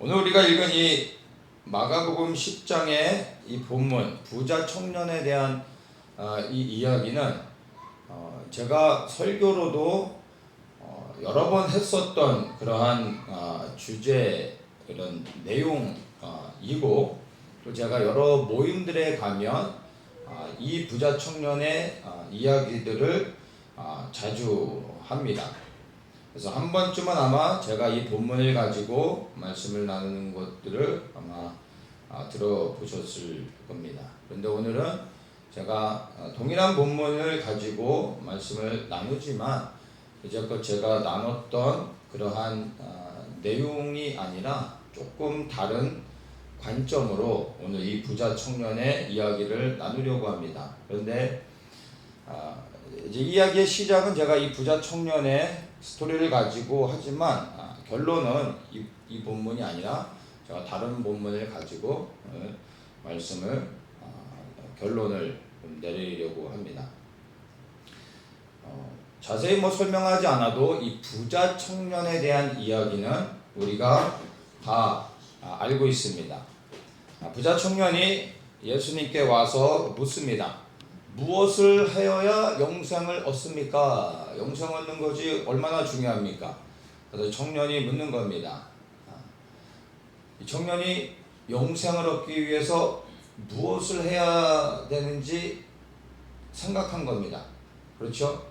오늘 우리가 읽은 이 마가복음 10장의 이 본문 부자 청년에 대한 어, 이 이야기는 어, 제가 설교로도 어, 여러 번 했었던 그러한 어, 주제 이런 내용이고 또 제가 여러 모임들에 가면 어, 이 부자 청년의 어, 이야기들을 어, 자주 합니다. 그래서 한 번쯤은 아마 제가 이 본문을 가지고 말씀을 나누는 것들을 아마 아, 들어보셨을 겁니다. 그런데 오늘은 제가 아, 동일한 본문을 가지고 말씀을 나누지만 이제껏 제가 나눴던 그러한 아, 내용이 아니라 조금 다른 관점으로 오늘 이 부자 청년의 이야기를 나누려고 합니다. 그런데 아, 이제 이야기의 시작은 제가 이 부자 청년의 스토리를 가지고 하지만 아, 결론은 이, 이 본문이 아니라 제가 다른 본문을 가지고 어, 말씀을 어, 결론을 좀 내리려고 합니다. 어, 자세히 뭐 설명하지 않아도 이 부자 청년에 대한 이야기는 우리가 다 아, 알고 있습니다. 아, 부자 청년이 예수님께 와서 묻습니다. 무엇을 하여야 영생을 얻습니까? 영생 얻는 것이 얼마나 중요합니까? 그래서 청년이 묻는 겁니다. 청년이 영생을 얻기 위해서 무엇을 해야 되는지 생각한 겁니다. 그렇죠?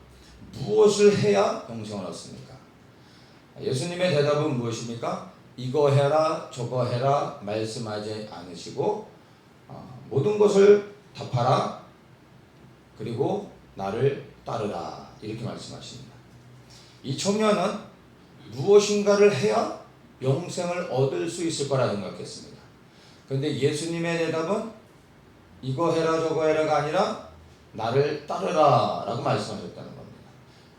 무엇을 해야 영생을 얻습니까? 예수님의 대답은 무엇입니까? 이거 해라, 저거 해라 말씀하지 않으시고 어, 모든 것을 답하라 그리고 나를 따르라 이렇게 말씀하십니다. 이 청년은 무엇인가를 해야 영생을 얻을 수 있을 거라 생각했습니다. 그런데 예수님의 대답은 이거 해라 저거 해라가 아니라 나를 따르라 라고 말씀하셨다는 겁니다.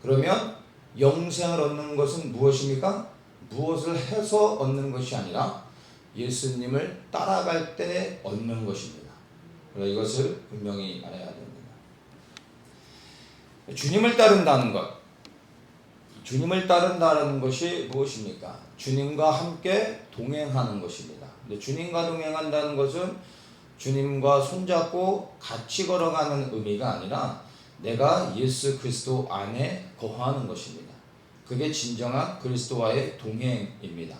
그러면 영생을 얻는 것은 무엇입니까? 무엇을 해서 얻는 것이 아니라 예수님을 따라갈 때 얻는 것입니다. 그래서 이것을 분명히 알아야 됩니다. 주님을 따른다는 것. 주님을 따른다는 것이 무엇입니까? 주님과 함께 동행하는 것입니다. 근데 주님과 동행한다는 것은 주님과 손잡고 같이 걸어가는 의미가 아니라 내가 예수 그리스도 안에 거하는 것입니다. 그게 진정한 그리스도와의 동행입니다.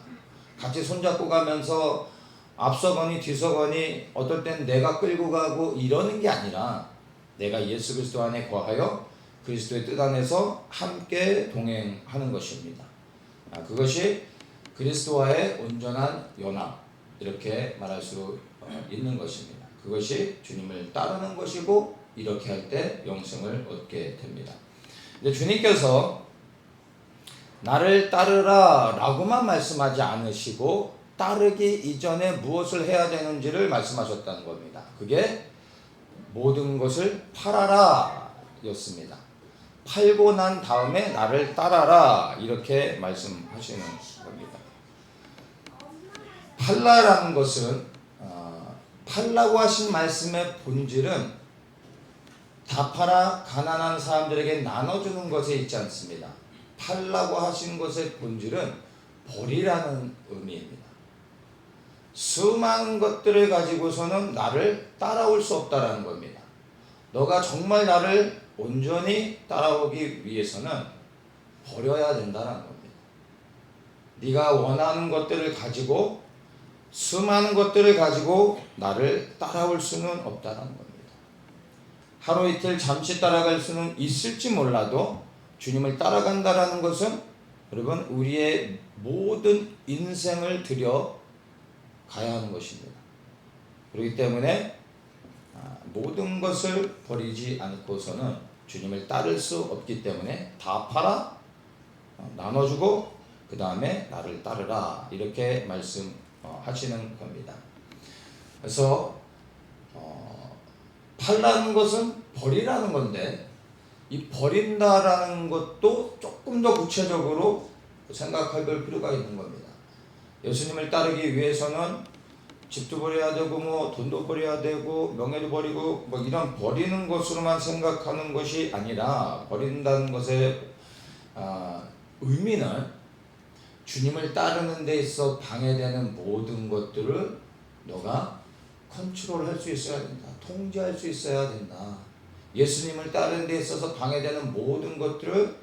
같이 손잡고 가면서 앞서거니 뒤서거니 어떨 땐 내가 끌고 가고 이러는 게 아니라 내가 예수 그리스도 안에 거하여 그리스도의 뜻 안에서 함께 동행하는 것입니다. 아, 그것이 그리스도와의 온전한 연합 이렇게 말할 수 어, 있는 것입니다. 그것이 주님을 따르는 것이고 이렇게 할 때 영생을 얻게 됩니다. 근데 주님께서 나를 따르라 라고만 말씀하지 않으시고 따르기 이전에 무엇을 해야 되는지를 말씀하셨다는 겁니다. 그게 모든 것을 팔아라 였습니다. 팔고 난 다음에 나를 따라라 이렇게 말씀하시는 겁니다. 팔라라는 것은 어, 팔라고 하신 말씀의 본질은 다 팔아 가난한 사람들에게 나눠주는 것에 있지 않습니다. 팔라고 하신 것의 본질은 버리라는 의미입니다. 수많은 것들을 가지고서는 나를 따라올 수 없다라는 겁니다. 너가 정말 나를 온전히 따라오기 위해서는 버려야 된다는 겁니다. 네가 원하는 것들을 가지고 수많은 것들을 가지고 나를 따라올 수는 없다는 겁니다. 하루 이틀 잠시 따라갈 수는 있을지 몰라도 주님을 따라간다라는 것은 여러분 우리의 모든 인생을 들여 가야 하는 것입니다. 그렇기 때문에 아, 모든 것을 버리지 않고서는 주님을 따를 수 없기 때문에 다 팔아 어, 나눠주고 그 다음에 나를 따르라 이렇게 말씀하시는 겁니다. 그래서 어, 팔라는 것은 버리라는 건데 이 버린다라는 것도 조금 더 구체적으로 생각할 필요가 있는 겁니다. 예수님을 따르기 위해서는 집도 버려야 되고 뭐 돈도 버려야 되고 명예도 버리고 뭐 이런 버리는 것으로만 생각하는 것이 아니라 버린다는 것의 아, 의미는 주님을 따르는 데 있어 방해되는 모든 것들을 너가 컨트롤할 수 있어야 된다. 통제할 수 있어야 된다. 예수님을 따르는 데 있어서 방해되는 모든 것들을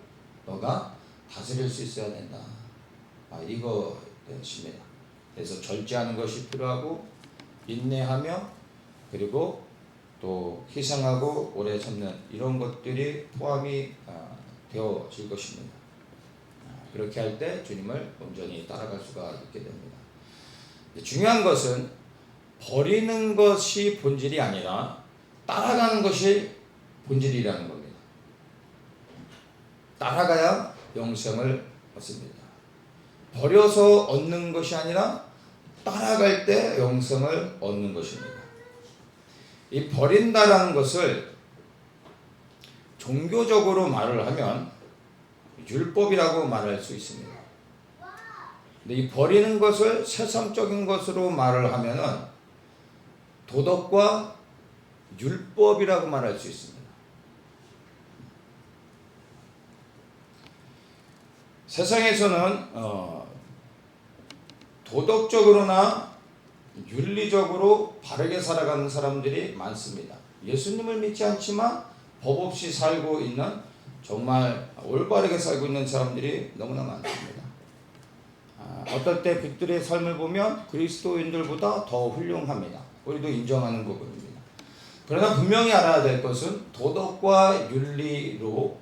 너가 다스릴 수 있어야 된다. 아, 이것입니다. 그래서 절제하는 것이 필요하고 인내하며 그리고 또 희생하고 오래 참는 이런 것들이 포함이 아, 되어질 것입니다. 아, 그렇게 할 때 주님을 온전히 따라갈 수가 있게 됩니다. 중요한 것은 버리는 것이 본질이 아니라 따라가는 것이 본질이라는 겁니다. 따라가야 영생을 얻습니다. 버려서 얻는 것이 아니라 따라갈 때 영생을 얻는 것입니다. 이 버린다라는 것을 종교적으로 말을 하면 율법이라고 말할 수 있습니다. 근데 이 버리는 것을 세상적인 것으로 말을 하면은 도덕과 율법이라고 말할 수 있습니다. 세상에서는 어, 도덕적으로나 윤리적으로 바르게 살아가는 사람들이 많습니다. 예수님을 믿지 않지만 법 없이 살고 있는 정말 올바르게 살고 있는 사람들이 너무나 많습니다. 아, 어떨 때 그들의 삶을 보면 그리스도인들보다 더 훌륭합니다. 우리도 인정하는 부분입니다. 그러나 분명히 알아야 될 것은 도덕과 윤리로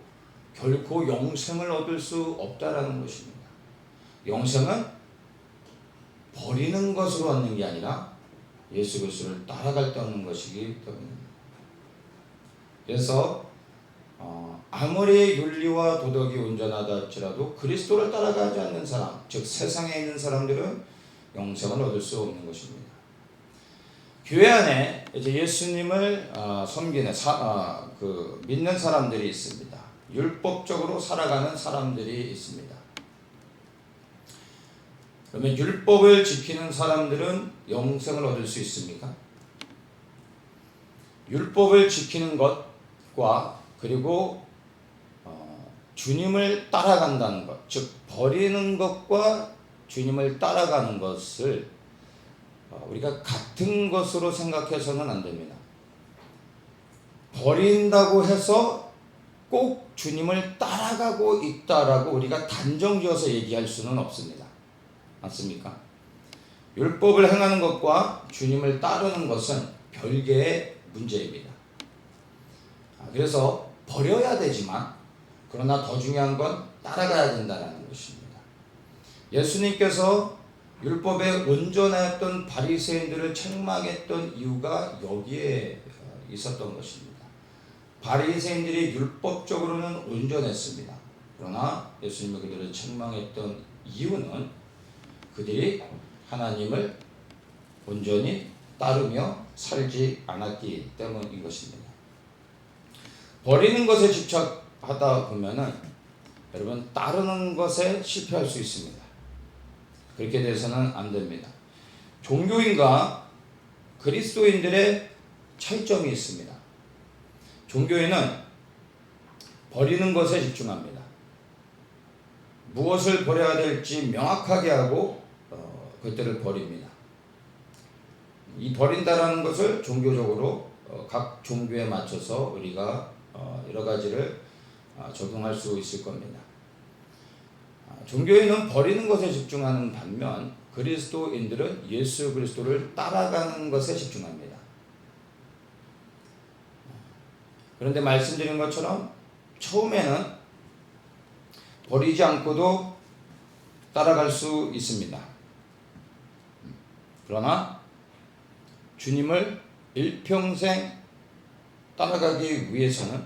결코 영생을 얻을 수 없다라는 것입니다. 영생은 버리는 것으로 얻는 게 아니라 예수 그리스도를 따라갈 때 얻는 것이기 때문입니다. 그래서 어, 아무리 윤리와 도덕이 온전하다 할지라도 그리스도를 따라가지 않는 사람, 즉 세상에 있는 사람들은 영생을 얻을 수 없는 것입니다. 교회 안에 이제 예수님을 어, 섬기는 사, 어, 그 믿는 사람들이 있습니다. 율법적으로 살아가는 사람들이 있습니다. 그러면 율법을 지키는 사람들은 영생을 얻을 수 있습니까? 율법을 지키는 것과 그리고 어, 주님을 따라간다는 것, 즉 버리는 것과 주님을 따라가는 것을 어, 우리가 같은 것으로 생각해서는 안 됩니다. 버린다고 해서 꼭 주님을 따라가고 있다라고 우리가 단정지어서 얘기할 수는 없습니다. 맞습니까? 율법을 행하는 것과 주님을 따르는 것은 별개의 문제입니다. 아, 그래서 버려야 되지만 그러나 더 중요한 건 따라가야 된다는 것입니다. 예수님께서 율법에 온전했던 바리새인들을 책망했던 이유가 여기에 어, 있었던 것입니다. 바리새인들이 율법적으로는 온전했습니다. 그러나 예수님이 그들을 책망했던 이유는 그들이 하나님을 온전히 따르며 살지 않았기 때문인 것입니다. 버리는 것에 집착하다 보면은 여러분 따르는 것에 실패할 수 있습니다. 그렇게 돼서는 안 됩니다. 종교인과 그리스도인들의 차이점이 있습니다. 종교인은 버리는 것에 집중합니다. 무엇을 버려야 될지 명확하게 하고 어, 그것들을 버립니다. 이 버린다라는 것을 종교적으로 어, 각 종교에 맞춰서 우리가 어, 여러 가지를 어, 적용할 수 있을 겁니다. 아, 종교인은 버리는 것에 집중하는 반면 그리스도인들은 예수 그리스도를 따라가는 것에 집중합니다. 그런데 말씀드린 것처럼 처음에는 버리지 않고도 따라갈 수 있습니다. 그러나 주님을 일평생 따라가기 위해서는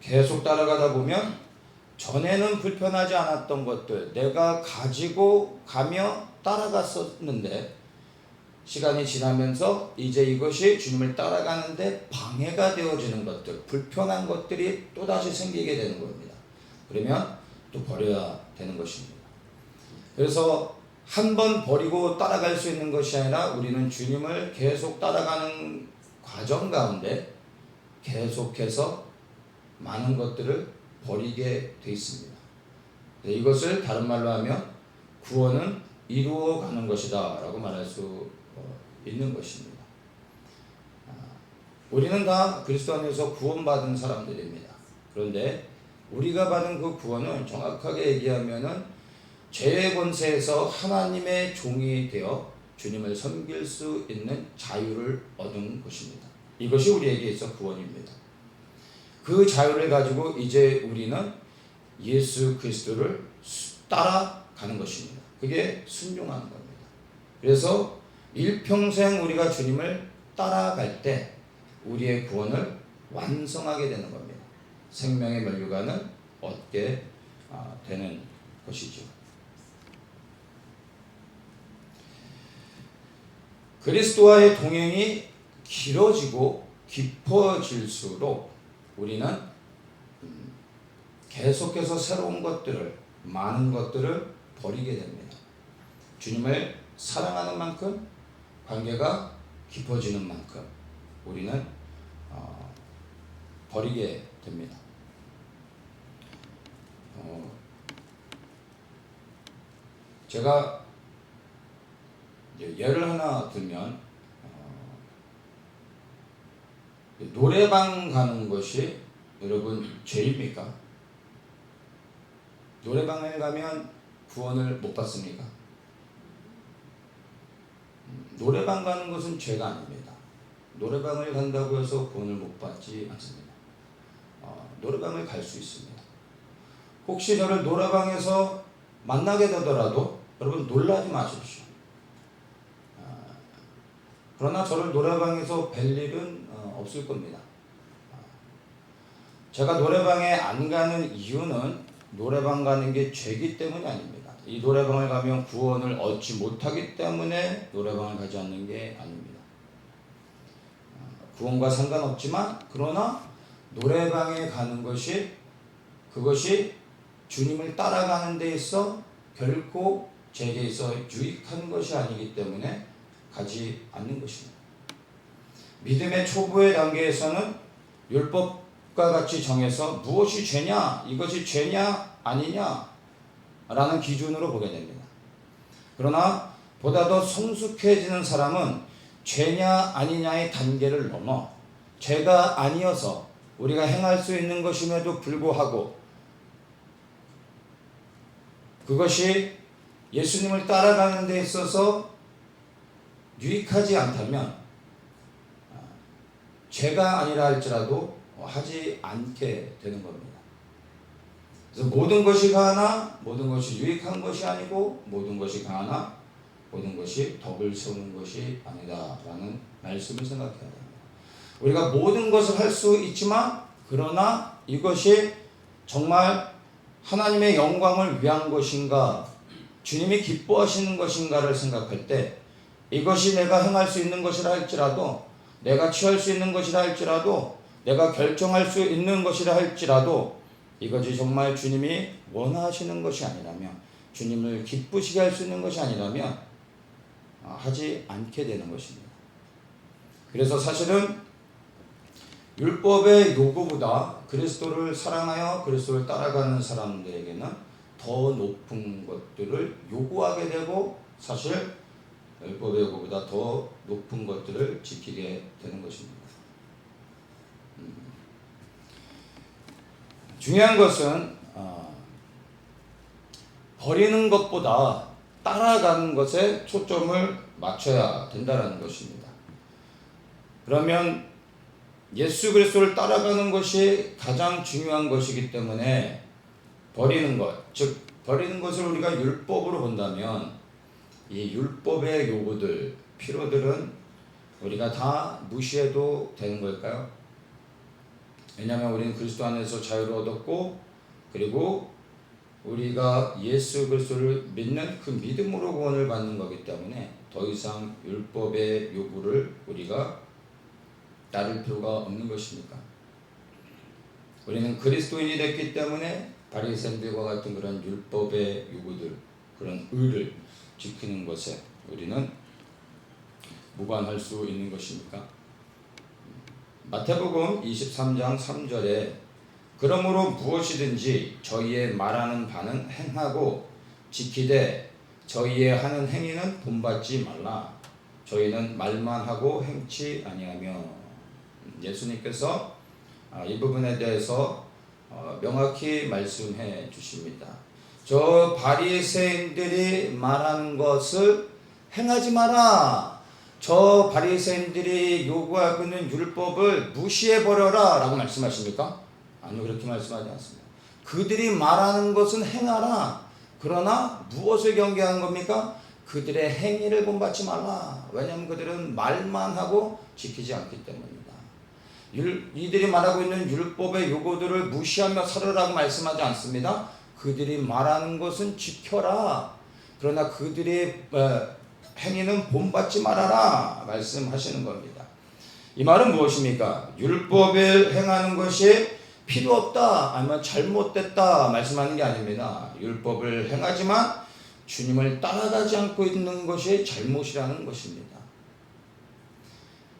계속 따라가다 보면 전에는 불편하지 않았던 것들 내가 가지고 가며 따라갔었는데 시간이 지나면서 이제 이것이 주님을 따라가는데 방해가 되어지는 것들, 불편한 것들이 또다시 생기게 되는 겁니다. 그러면 또 버려야 되는 것입니다. 그래서 한 번 버리고 따라갈 수 있는 것이 아니라 우리는 주님을 계속 따라가는 과정 가운데 계속해서 많은 것들을 버리게 돼 있습니다. 네, 이것을 다른 말로 하면 구원은 이루어가는 것이다 라고 말할 수 어, 있는 것입니다. 아, 우리는 다 그리스도 안에서 구원받은 사람들입니다. 그런데 우리가 받은 그 구원은 정확하게 얘기하면은 죄의 권세에서 하나님의 종이 되어 주님을 섬길 수 있는 자유를 얻은 것입니다. 이것이 우리에게 있어 구원입니다. 그 자유를 가지고 이제 우리는 예수 그리스도를 따라가는 것입니다. 그게 순종하는 겁니다. 그래서 일평생 우리가 주님을 따라갈 때 우리의 구원을 완성하게 되는 겁니다. 생명의 면류관을 얻게 아, 되는 것이죠. 그리스도와의 동행이 길어지고 깊어질수록 우리는 음, 계속해서 새로운 것들을 많은 것들을 버리게 됩니다. 주님을 사랑하는 만큼 관계가 깊어지는 만큼 우리는 어, 버리게 됩니다. 어, 제가 예를 하나 들면 어, 노래방 가는 것이 여러분 죄입니까? 노래방에 가면 구원을 못 받습니까? 음, 노래방 가는 것은 죄가 아닙니다. 노래방을 간다고 해서 구원을 못 받지 않습니다. 어, 노래방을 갈 수 있습니다. 혹시 저를 노래방에서 만나게 되더라도 여러분 놀라지 마십시오. 아, 그러나 저를 노래방에서 뵐 일은 어, 없을 겁니다. 아, 제가 노래방에 안 가는 이유는 노래방 가는 게 죄기 때문이 아닙니다. 이 노래방을 가면 구원을 얻지 못하기 때문에 노래방을 가지 않는 게 아닙니다. 아, 구원과 상관없지만 그러나 노래방에 가는 것이 그것이 주님을 따라가는 데 있어 결코 제게 있어 유익한 것이 아니기 때문에 가지 않는 것입니다. 믿음의 초보의 단계에서는 율법과 같이 정해서 무엇이 죄냐, 이것이 죄냐, 아니냐, 라는 기준으로 보게 됩니다. 그러나 보다 더 성숙해지는 사람은 죄냐, 아니냐의 단계를 넘어 죄가 아니어서 우리가 행할 수 있는 것임에도 불구하고 그것이 예수님을 따라가는 데 있어서 유익하지 않다면 아, 죄가 아니라 할지라도 하지 않게 되는 겁니다. 그래서 모든 것이 가하나 모든 것이 유익한 것이 아니고 모든 것이 가하나 모든 것이 덕을 세우는 것이 아니다라는 말씀을 생각해야 됩니다. 우리가 모든 것을 할 수 있지만 그러나 이것이 정말 하나님의 영광을 위한 것인가, 주님이 기뻐하시는 것인가를 생각할 때 이것이 내가 행할 수 있는 것이라 할지라도 내가 취할 수 있는 것이라 할지라도 내가 결정할 수 있는 것이라 할지라도 이것이 정말 주님이 원하시는 것이 아니라면 주님을 기쁘시게 할 수 있는 것이 아니라면 아, 하지 않게 되는 것입니다. 그래서 사실은 율법의 요구보다 그리스도를 사랑하여 그리스도를 따라가는 사람들에게는 더 높은 것들을 요구하게 되고 사실 율법의 요구보다 더 높은 것들을 지키게 되는 것입니다. 음. 중요한 것은 어, 버리는 것보다 따라가는 것에 초점을 맞춰야 된다는 것입니다. 그러면 예수 그리스도를 따라가는 것이 가장 중요한 것이기 때문에 버리는 것, 즉 버리는 것을 우리가 율법으로 본다면 이 율법의 요구들, 필요들은 우리가 다 무시해도 되는 걸까요? 왜냐하면 우리는 그리스도 안에서 자유를 얻었고 그리고 우리가 예수 그리스도를 믿는 그 믿음으로 구원을 받는 거기 때문에 더 이상 율법의 요구를 우리가 따를 필요가 없는 것입니까? 우리는 그리스도인이 됐기 때문에 바리새인들과 같은 그런 율법의 요구들, 그런 의를 지키는 것에 우리는 무관할 수 있는 것입니까? 마태복음 23장 3절에 그러므로 무엇이든지 저희의 말하는 바는 행하고 지키되 저희의 하는 행위는 본받지 말라. 저희는 말만 하고 행치 아니하며 예수님께서 아, 이 부분에 대해서 어, 명확히 말씀해 주십니다. 저 바리새인들이 말하는 것을 행하지 마라. 저 바리새인들이 요구하고 있는 율법을 무시해 버려라라고 말씀하십니까? 아니요 그렇게 말씀하지 않습니다. 그들이 말하는 것은 행하라. 그러나 무엇을 경계하는 겁니까? 그들의 행위를 본받지 말라. 왜냐하면 그들은 말만 하고 지키지 않기 때문입니다. 율, 이들이 말하고 있는 율법의 요구들을 무시하며 살으라고 말씀하지 않습니다. 그들이 말하는 것은 지켜라. 그러나 그들의 어, 행위는 본받지 말아라. 말씀하시는 겁니다. 이 말은 무엇입니까? 율법을 행하는 것이 필요 없다. 아니면 잘못됐다. 말씀하는 게 아닙니다. 율법을 행하지만 주님을 따라가지 않고 있는 것이 잘못이라는 것입니다.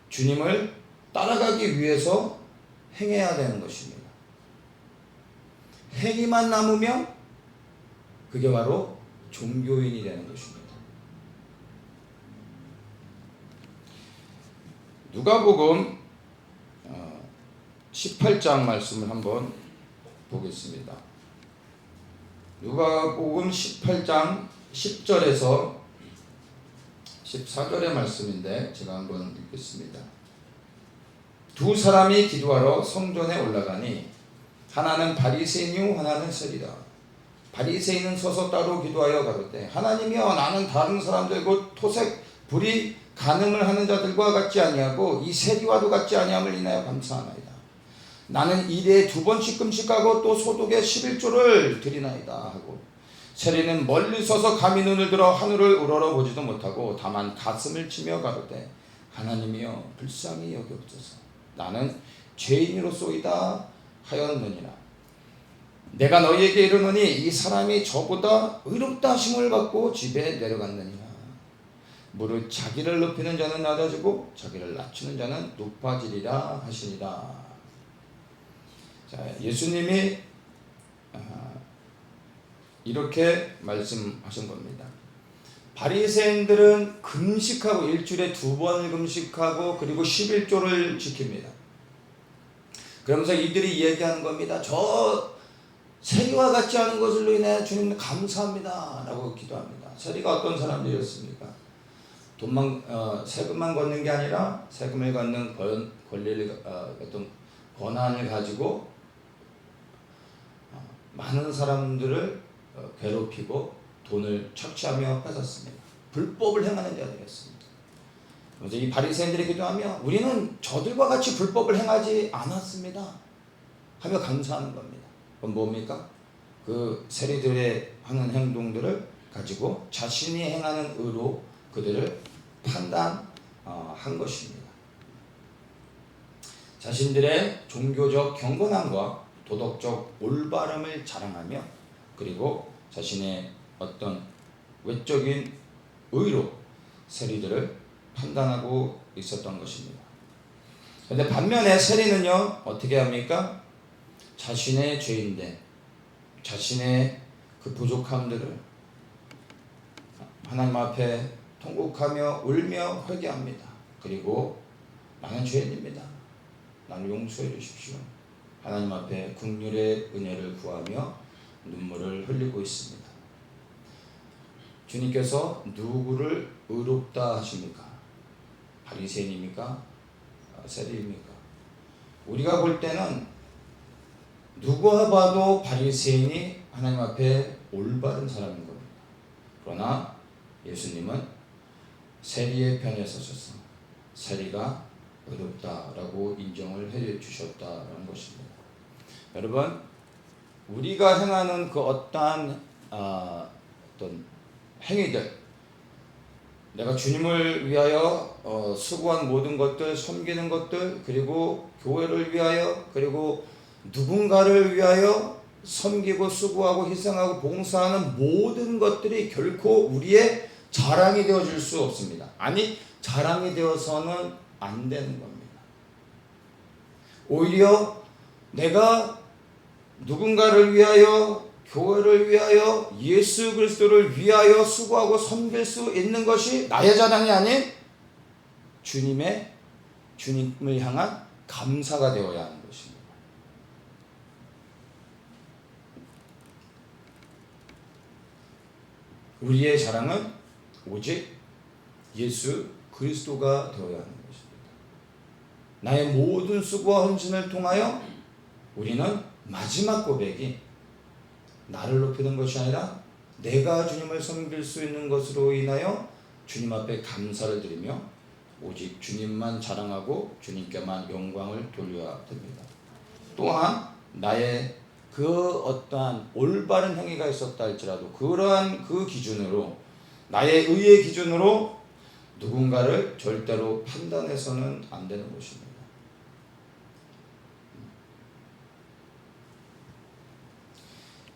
주님을 따라가기 위해서 행해야 되는 것입니다. 행위만 남으면 그게 바로 종교인이 되는 것입니다. 누가복음 18장 말씀을 한번 보겠습니다. 누가복음 18장 10절에서 14절의 말씀인데 제가 한번 읽겠습니다. 두 사람이 기도하러 성전에 올라가니 하나는 바리새인이요 하나는 세리다. 바리새인은 서서 따로 기도하여 가로되 하나님이여 나는 다른 사람들 곧 토색 불이 간음을 하는 자들과 같지 아니하고 이 세리와도 같지 아니함을 인하여 감사하나이다. 나는 일에 두 번씩 금식하고 또 소독에 11조를 드리나이다 하고 세리는 멀리 서서 감히 눈을 들어 하늘을 우러러 보지도 못하고 다만 가슴을 치며 가로되 하나님이여 불쌍히 여겨옵소서 나는 죄인으로소이다 하였느니라 내가 너희에게 이르노니 이 사람이 저보다 의롭다 하심을 받고 집에 내려갔느니라 무릇 자기를 높이는 자는 낮아지고 자기를 낮추는 자는 높아지리라 하시니라 자, 예수님이 아, 이렇게 말씀하신 겁니다. 바리새인들은 금식하고 일주일에 두 번 금식하고 그리고 11조를 지킵니다. 그러면서 이들이 얘기하는 겁니다. 저 세리와 같지 않은 것으로 인해 주님 감사합니다. 라고 기도합니다. 세리가 어떤 사람들이었습니까? 돈만, 어, 세금만 걷는 게 아니라 세금을 걷는 권, 권리를, 어, 어떤 권한을 가지고 많은 사람들을 어, 괴롭히고 돈을 착취하며 뺏었습니다. 불법을 행하는 자들이었습니다. 그래서 이 바리새인들이 기도하며 우리는 저들과 같이 불법을 행하지 않았습니다. 하며 감사하는 겁니다. 그건 뭡니까? 그 세리들의 하는 행동들을 가지고 자신이 행하는 의로 그들을 판단한 어, 것입니다. 자신들의 종교적 경건함과 도덕적 올바름을 자랑하며 그리고 자신의 어떤 외적인 의로 세리들을 판단하고 있었던 것입니다. 그런데 반면에 세리는요 어떻게 합니까? 자신의 죄인데 자신의 그 부족함들을 하나님 앞에 통곡하며 울며 회개합니다. 그리고 나는 죄인입니다. 나를 용서해 주십시오. 하나님 앞에 국률의 은혜를 구하며 눈물을 흘리고 있습니다. 주님께서 누구를 의롭다 하십니까? 바리새인입니까? 아, 세리입니까? 우리가 볼 때는 누가 봐도 바리새인이 하나님 앞에 올바른 사람인 겁니다. 그러나 예수님은 세리의 편에 서셔서 세리가 의롭다라고 인정을 해 주셨다는 것입니다. 여러분 우리가 행하는 그 어떠한 어, 어떤 행위들 내가 주님을 위하여 어, 수고한 모든 것들 섬기는 것들 그리고 교회를 위하여 그리고 누군가를 위하여 섬기고 수고하고 희생하고 봉사하는 모든 것들이 결코 우리의 자랑이 되어 줄 수 없습니다. 아니 자랑이 되어서는 안 되는 겁니다. 오히려 내가 누군가를 위하여 교회를 위하여 예수 그리스도를 위하여 수고하고 섬길 수 있는 것이 나의 자랑이 아닌 주님의 주님을 향한 감사가 되어야 것입니다. 우리의 자랑은 오직 예수 그리스도가 되어야 하는 것입니다. 나의 모든 수고와 헌신을 통하여 우리는 마지막 고백이 나를 높이는 것이 아니라 내가 주님을 섬길 수 있는 것으로 인하여 주님 앞에 감사를 드리며 오직 주님만 자랑하고 주님께만 영광을 돌려야 됩니다. 또한 나의 그 어떠한 올바른 행위가 있었다 할지라도 그러한 그 기준으로 나의 의의 기준으로 누군가를 절대로 판단해서는 안 되는 것입니다.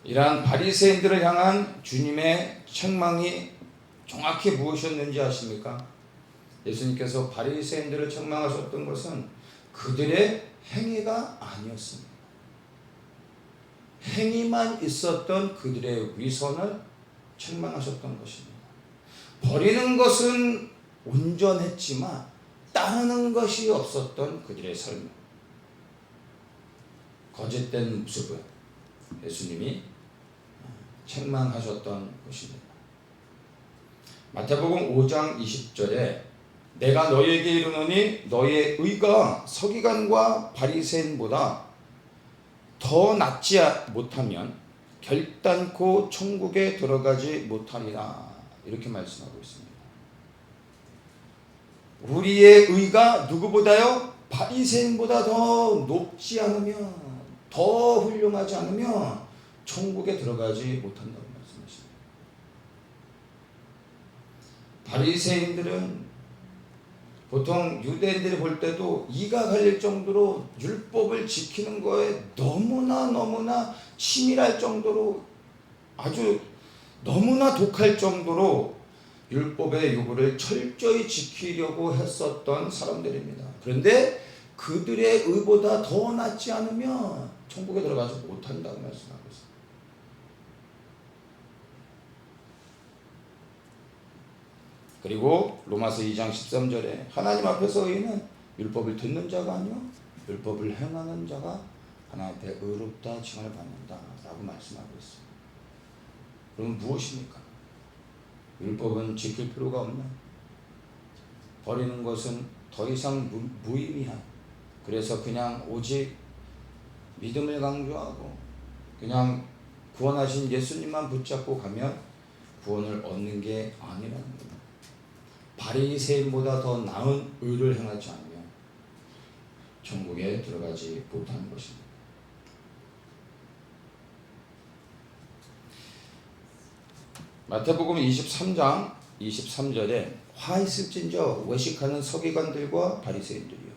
이러한 바리새인들을 향한 주님의 책망이 정확히 무엇이었는지 아십니까? 예수님께서 바리새인들을 책망하셨던 것은 그들의 행위가 아니었습니다. 행위만 있었던 그들의 위선을 책망하셨던 것입니다. 버리는 것은 온전했지만 따르는 것이 없었던 그들의 삶. 거짓된 모습을 예수님이 책망하셨던 것입니다. 마태복음 5장 20절에 내가 너희에게 이르노니 너희의 의가 서기관과 바리새인보다 더 낫지 못하면 결단코 천국에 들어가지 못하리라 이렇게 말씀하고 있습니다. 우리의 의가 누구보다요 바리새인보다 더 높지 않으면 더 훌륭하지 않으면 천국에 들어가지 못한다고 말씀하십니다. 바리새인들은 보통 유대인들이 볼 때도 이가 갈릴 정도로 율법을 지키는 거에 너무나 너무나 치밀할 정도로 아주 너무나 독할 정도로 율법의 요구를 철저히 지키려고 했었던 사람들입니다. 그런데 그들의 의보다 더 낫지 않으면 천국에 들어가지 못한다고 말씀하고 있습니다. 그리고 로마서 2장 13절에 하나님 앞에서 의인은 율법을 듣는 자가 아니요 율법을 행하는 자가 하나님 앞에 의롭다 칭을 받는다라고 말씀하고 있습니다. 그럼 무엇입니까? 율법은 지킬 필요가 없나? 버리는 것은 더 이상 무, 무의미한 그래서 그냥 오직 믿음을 강조하고 그냥 구원하신 예수님만 붙잡고 가면 구원을 얻는 게 아니라는 겁니다. 바리새인보다 더 나은 의를 행하지 않으면 천국에 들어가지 못하는 것입니다. 마태복음 23장 23절에 화 있을진저 외식하는 서기관들과 바리새인들이요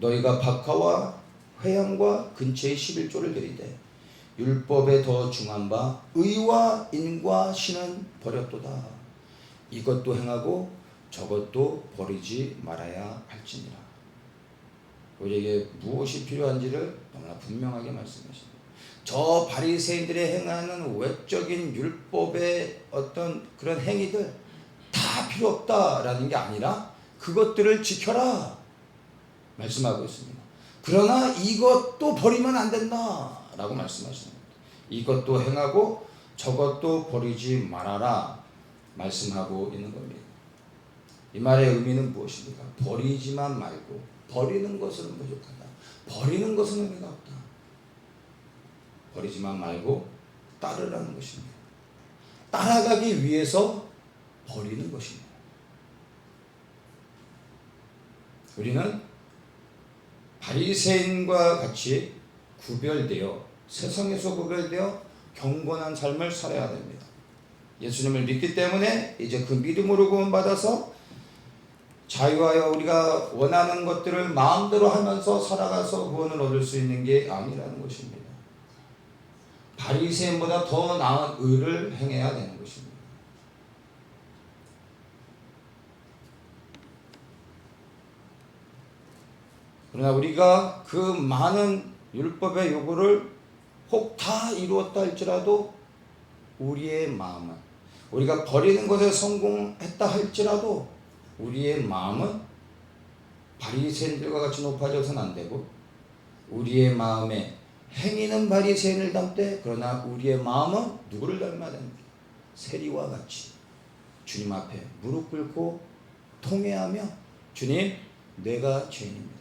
너희가 박하와 회양과 근처의 11조를 드리되 율법에 더 중한 바 의와 인과 신은 버렸도다 이것도 행하고 저것도 버리지 말아야 할지니라 우리에게 무엇이 필요한지를 너무나 분명하게 말씀하십니다 저 바리새인들의 행하는 외적인 율법의 어떤 그런 행위들 다 필요 없다라는 게 아니라 그것들을 지켜라 말씀하고 있습니다. 그러나 이것도 버리면 안 된다라고 말씀하시는 겁니다. 이것도 행하고 저것도 버리지 말아라 말씀하고 있는 겁니다. 이 말의 의미는 무엇입니까? 버리지만 말고 버리는 것은 부족하다. 버리는 것은 의미가 없다. 버리지만 말고 따르라는 것입니다. 따라가기 위해서 버리는 것입니다. 우리는 바리새인과 같이 구별되어 세상에서 구별되어 경건한 삶을 살아야 됩니다. 예수님을 믿기 때문에 이제 그 믿음으로 구원받아서 자유하여 우리가 원하는 것들을 마음대로 하면서 살아가서 구원을 얻을 수 있는 게 아니라는 것입니다. 바리새인보다 더 나은 의를 행해야 되는 것입니다. 그러나 우리가 그 많은 율법의 요구를 혹 다 이루었다 할지라도 우리의 마음은 우리가 버리는 것에 성공했다 할지라도 우리의 마음은 바리새인들과 같이 높아져서는 안 되고 우리의 마음에 행위는 바리새인을 닮되 그러나 우리의 마음은 누구를 닮아야 됩니까? 세리와 같이 주님 앞에 무릎 꿇고 통회하며 주님 내가 죄인입니다.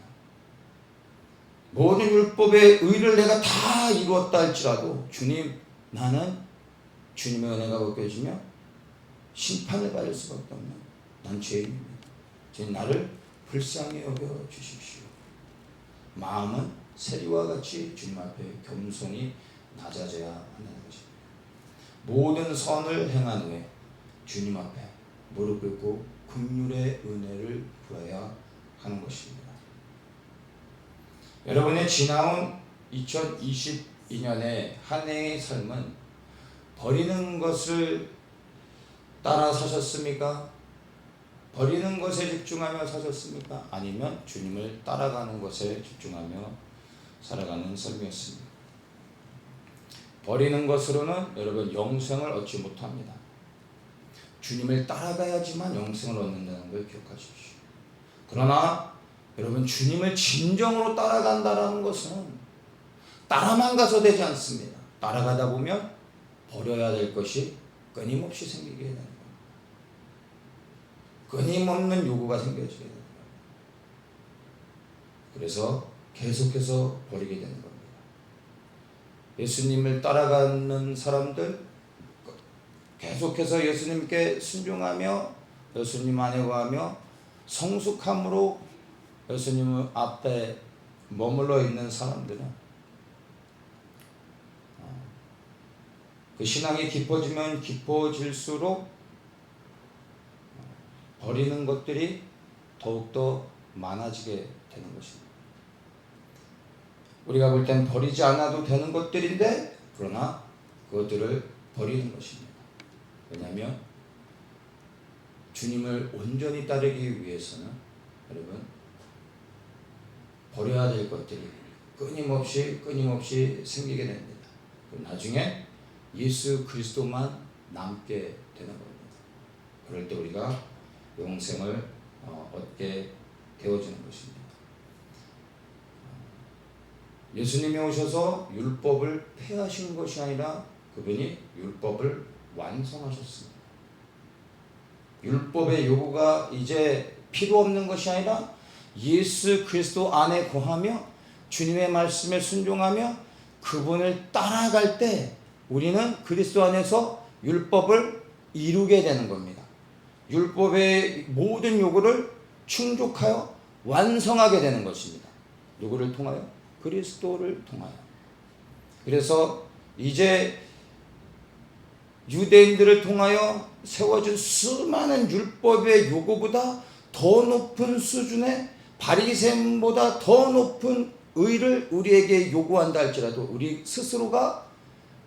모든 율법의 의를 내가 다 이루었다 할지라도 주님 나는 주님의 은혜가 벗겨지며 심판을 받을 수밖에 없는 난 죄인입니다. 나를 불쌍히 여겨 주십시오. 마음은 세리와 같이 주님 앞에 겸손히 낮아져야 하는 것입니다. 모든 선을 행한 후에 주님 앞에 무릎 꿇고 긍휼의 은혜를 구해야 하는 것입니다. 여러분의 지나온 2022년의 한 해의 삶은 버리는 것을 따라 사셨습니까? 버리는 것에 집중하며 사셨습니까? 아니면 주님을 따라가는 것에 집중하며 살아가는 삶이었습니다. 버리는 것으로는 여러분 영생을 얻지 못합니다. 주님을 따라가야지만 영생을 얻는다는 걸 기억하십시오. 그러나 여러분 주님을 진정으로 따라간다라는 것은 따라만 가서 되지 않습니다. 따라가다 보면 버려야 될 것이 끊임없이 생기게 겁니다. 끊임없는 요구가 겁니다. 그래서 계속해서 버리게 되는 겁니다. 예수님을 따라가는 사람들 계속해서 예수님께 순종하며 예수님 안에 거하며 성숙함으로 예수님 앞에 머물러 있는 사람들은 어, 그 신앙이 깊어지면 깊어질수록 어, 버리는 것들이 더욱더 많아지게 되는 것입니다. 우리가 볼 땐 버리지 않아도 되는 것들인데 그러나 그것들을 버리는 것입니다. 왜냐하면 주님을 온전히 따르기 위해서는 여러분 버려야 될 것들이 끊임없이 끊임없이 생기게 됩니다. 나중에 예수 그리스도만 남게 되는 겁니다. 그럴 때 우리가 영생을 어, 얻게 되어지는 것입니다. 예수님이 오셔서 율법을 폐하신 것이 아니라 그분이 율법을 완성하셨습니다. 율법의 요구가 이제 필요 없는 것이 아니라 예수 그리스도 안에 거하며 주님의 말씀에 순종하며 그분을 따라갈 때 우리는 그리스도 안에서 율법을 이루게 되는 겁니다. 율법의 모든 요구를 충족하여 완성하게 되는 것입니다. 누구를 통하여? 그리스도를 통하여. 그래서 이제 유대인들을 통하여 세워진 수많은 율법의 요구보다 더 높은 수준의 바리새인보다 더 높은 의를 우리에게 요구한다 할지라도 우리 스스로가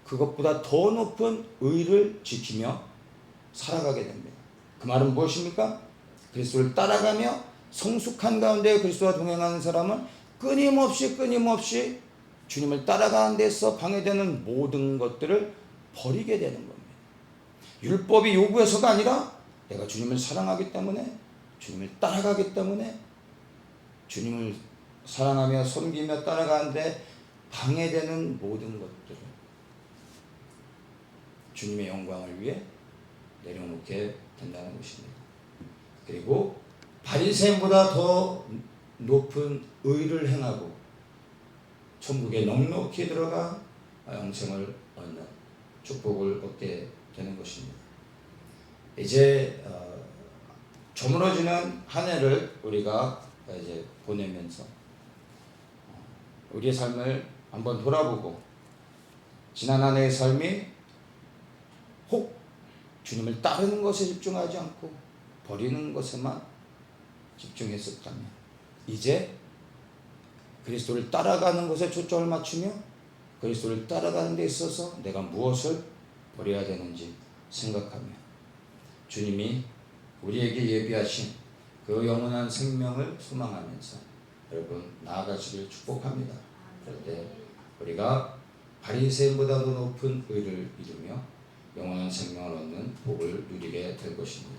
그것보다 더 높은 의를 지키며 살아가게 됩니다. 그 말은 무엇입니까? 그리스도를 따라가며 성숙한 가운데 그리스도와 동행하는 사람은 끊임없이 끊임없이 주님을 따라가는 데서 방해되는 모든 것들을 버리게 되는 겁니다. 율법이 요구해서가 아니라 내가 주님을 사랑하기 때문에 주님을 따라가기 때문에 주님을 사랑하며 섬기며 따라가는데 방해되는 모든 것들을 주님의 영광을 위해 내려놓게 된다는 것입니다. 그리고 바리새인보다 더 높은 의를 행하고 천국에 넉넉히 들어가 영생을 얻는 축복을 얻게 되는 것입니다. 이제 어, 저물어지는 한 해를 우리가 이제 보내면서 어, 우리의 삶을 한번 돌아보고 지난 한 해의 삶이 혹 주님을 따르는 것에 집중하지 않고 버리는 것에만 집중했었다면 이제 그리스도를 따라가는 것에 초점을 맞추며 그리스도를 따라가는 데 있어서 내가 무엇을 버려야 되는지 생각하며 주님이 우리에게 예비하신 그 영원한 생명을 소망하면서 여러분 나아가시길 축복합니다. 때 우리가 바리새인보다도 높은 의를 이루며 영원한 생명을 얻는 복을 누리게 될 것입니다.